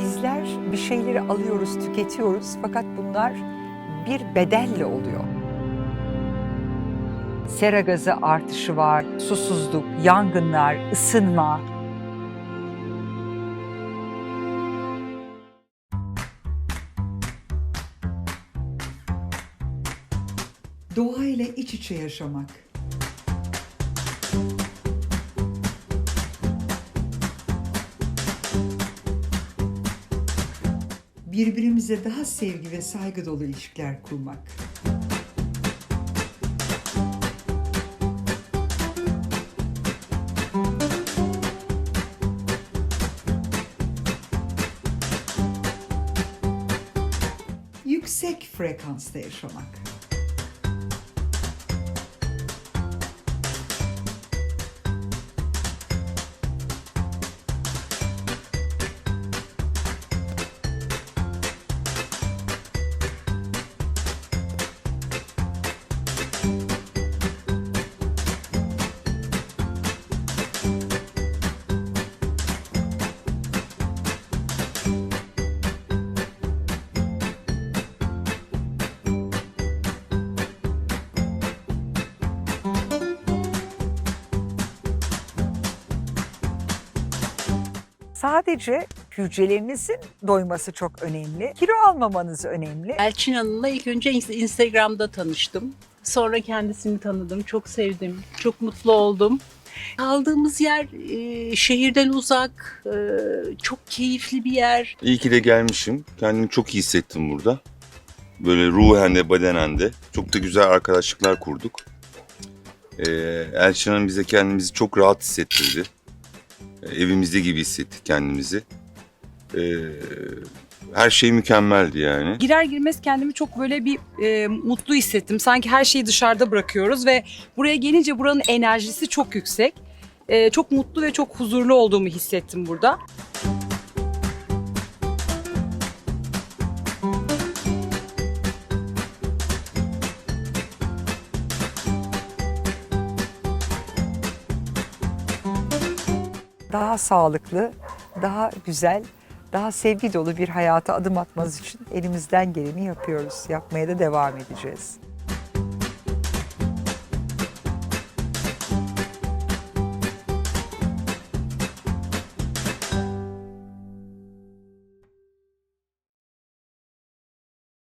Bizler bir şeyleri alıyoruz, tüketiyoruz fakat bunlar bir bedelle oluyor. Sera gazı artışı var, susuzluk, yangınlar, ısınma. Doğayla iç içe yaşamak. Birbirimize daha sevgi ve saygı dolu ilişkiler kurmak. Yüksek frekansta yaşamak. Sadece hücrelerinizin doyması çok önemli. Kilo almamanız önemli. Elçin Hanım'la ilk önce Ins- Instagram'da tanıştım. Sonra kendisini tanıdım. Çok sevdim. Çok mutlu oldum. Kaldığımız yer e, şehirden uzak, e, çok keyifli bir yer. İyi ki de gelmişim. Kendimi çok iyi hissettim burada. Böyle ruhen de bedenen de. Çok da güzel arkadaşlıklar kurduk. Ee, Elçin Hanım bize kendimizi çok rahat hissettirdi. Evimizde gibi hissettik kendimizi. Ee, her şey mükemmeldi yani. Girer girmez kendimi çok böyle bir e, mutlu hissettim. Sanki her şeyi dışarıda bırakıyoruz ve buraya gelince buranın enerjisi çok yüksek. E, çok mutlu ve çok huzurlu olduğumu hissettim burada. Daha sağlıklı, daha güzel, daha sevgi dolu bir hayata adım atmanız için elimizden geleni yapıyoruz. Yapmaya da devam edeceğiz.